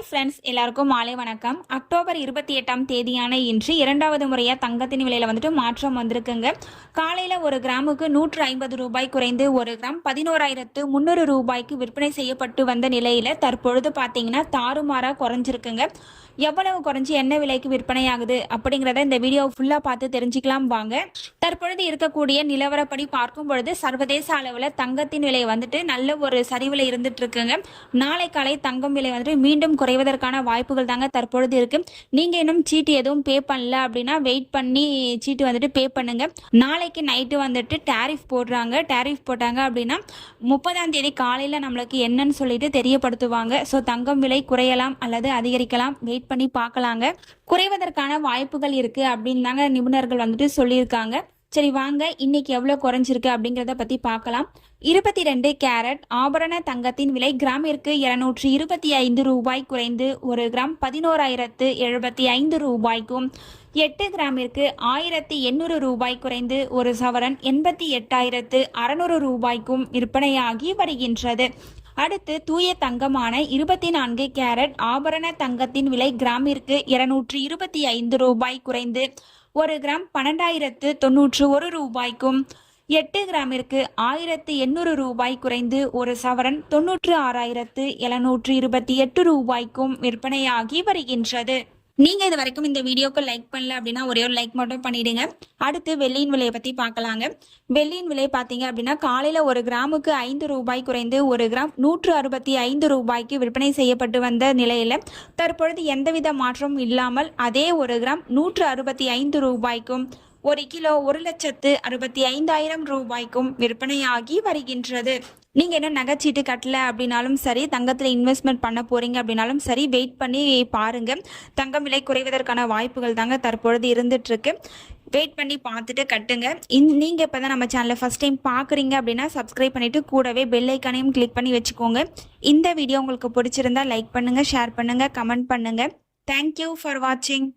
Hi friends எல்லாருக்கும் மாலை வணக்கம். அக்டோபர் இருபத்தி எட்டாம் தேதியான இன்று இரண்டாவது முறையாக தங்கத்தின் விலையில் வந்துட்டு மாற்றம் வந்திருக்குங்க. காலையில் ஒரு கிராமுக்கு நூற்று ஐம்பது ரூபாய் குறைந்து ஒரு கிராம் பதினோராயிரத்து முந்நூறு ரூபாய்க்கு விற்பனை செய்யப்பட்டு வந்த நிலையில் தற்பொழுது பார்த்தீங்கன்னா தாறுமாறாக குறைஞ்சிருக்குங்க. எவ்வளவு குறைஞ்சி என்ன விலைக்கு விற்பனை ஆகுது அப்படிங்கிறத இந்த வீடியோ ஃபுல்லாக பார்த்து தெரிஞ்சுக்கலாம் வாங்க. தற்பொழுது இருக்கக்கூடிய நிலவரப்படி பார்க்கும் பொழுது சர்வதேச அளவில் தங்கத்தின் விலை வந்துட்டு நல்ல ஒரு சரிவில் இருந்துட்டு இருக்குங்க. நாளை காலை தங்கம் விலை வந்துட்டு மீண்டும் குறைவதற்கான வாய்ப்புகள் தாங்க தற்பொழுது இருக்கு. நீங்க இன்னும் சீட்டு எதுவும் பே பண்ணல அப்படின்னா வெயிட் பண்ணி சீட்டு வந்துட்டு பே பண்ணுங்க. நாளைக்கு நைட்டு வந்துட்டு டேரிஃப் போடுறாங்க. டேரிஃப் போட்டாங்க அப்படின்னா முப்பதாம் தேதி காலையில் நம்மளுக்கு என்னன்னு சொல்லிட்டு தெரியப்படுத்துவாங்க. ஸோ தங்கம் விலை குறையலாம் அல்லது அதிகரிக்கலாம். வெயிட் பண்ணி பார்க்கலாங்க. குறைவதற்கான வாய்ப்புகள் இருக்கு அப்படின்னு தாங்க நிபுணர்கள் வந்துட்டு சொல்லியிருக்காங்க. சரி வாங்க. இன்னைக்கு எவ்வளோ குறைஞ்சிருக்கு அப்படிங்கிறத பற்றி பார்க்கலாம். இருபத்தி ரெண்டு கேரட் ஆபரண தங்கத்தின் விலை கிராமிற்கு இருநூற்றி இருபத்தி ஐந்து ரூபாய் குறைந்து ஒரு கிராம் பதினோராயிரத்து எழுபத்தி ஐந்து ரூபாய்க்கும் எட்டு கிராமிற்கு ஆயிரத்தி எண்ணூறு ரூபாய் குறைந்து ஒரு சவரன் எண்பத்தி எட்டாயிரத்து அறநூறு ரூபாய்க்கும் விற்பனையாகி வருகின்றது. அடுத்து தூய தங்கமான இருபத்தி நான்கு கேரட் ஆபரண தங்கத்தின் விலை கிராமிற்கு இருநூற்றி இருபத்தி ஐந்து ரூபாய் குறைந்து ஒரு கிராம் பன்னெண்டாயிரத்து தொன்னூற்று ஒரு ரூபாய்க்கும் எட்டு கிராமிற்கு ஆயிரத்து எண்ணூறு ரூபாய் குறைந்து ஒரு சவரன் தொன்னூற்று ஆறாயிரத்து எழுநூற்று இருபத்தி எட்டு ரூபாய்க்கும் விற்பனையாகி வருகின்றது. நீங்க இது வரைக்கும் இந்த வீடியோக்கு லைக் பண்ணல அப்படின்னா ஒரே ஒரு லைக் மட்டும் பண்ணிடுங்க. அடுத்து வெள்ளியின் விலையை பத்தி பார்க்கலாங்க. வெள்ளியின் விலை பார்த்தீங்க அப்படின்னா காலையில ஒரு கிராமுக்கு ஐந்து ரூபாய் குறைந்து ஒரு கிராம் நூற்று அறுபத்தி ஐந்து ரூபாய்க்கு விற்பனை செய்யப்பட்டு வந்த நிலையில தற்பொழுது எந்தவித மாற்றமும் இல்லாமல் அதே ஒரு கிராம் நூற்று அறுபத்தி ஐந்து ரூபாய்க்கும் ஒரு கிலோ ஒரு லட்சத்து அறுபத்தி ஐந்தாயிரம் ரூபாய்க்கும் விற்பனையாகி வருகின்றது. நீங்க என்ன நகைச்சீட்டு கட்டல அப்படின்னாலும் சரி தங்கத்துல இன்வெஸ்ட்மெண்ட் பண்ண போறீங்க அப்படின்னாலும் சரி வெயிட் பண்ணி பாருங்க. தங்கம் விலை குறைவதற்கான வாய்ப்புகள் தாங்க தற்பொழுது இருந்துட்டு இருக்கு வெயிட் பண்ணி பார்த்துட்டு கட்டுங்க. இந் நீங்கள் இப்போ தான் நம்ம சேனலை ஃபஸ்ட் டைம் பார்க்குறீங்க அப்படின்னா சப்ஸ்கிரைப் பண்ணிவிட்டு கூடவே பெல்லைக்கானையும் கிளிக் பண்ணி வச்சுக்கோங்க. இந்த வீடியோ உங்களுக்கு பிடிச்சிருந்தா லைக் பண்ணுங்கள் ஷேர் பண்ணுங்கள் கமெண்ட் பண்ணுங்கள் தேங்க்யூ ஃபார் வாட்சிங்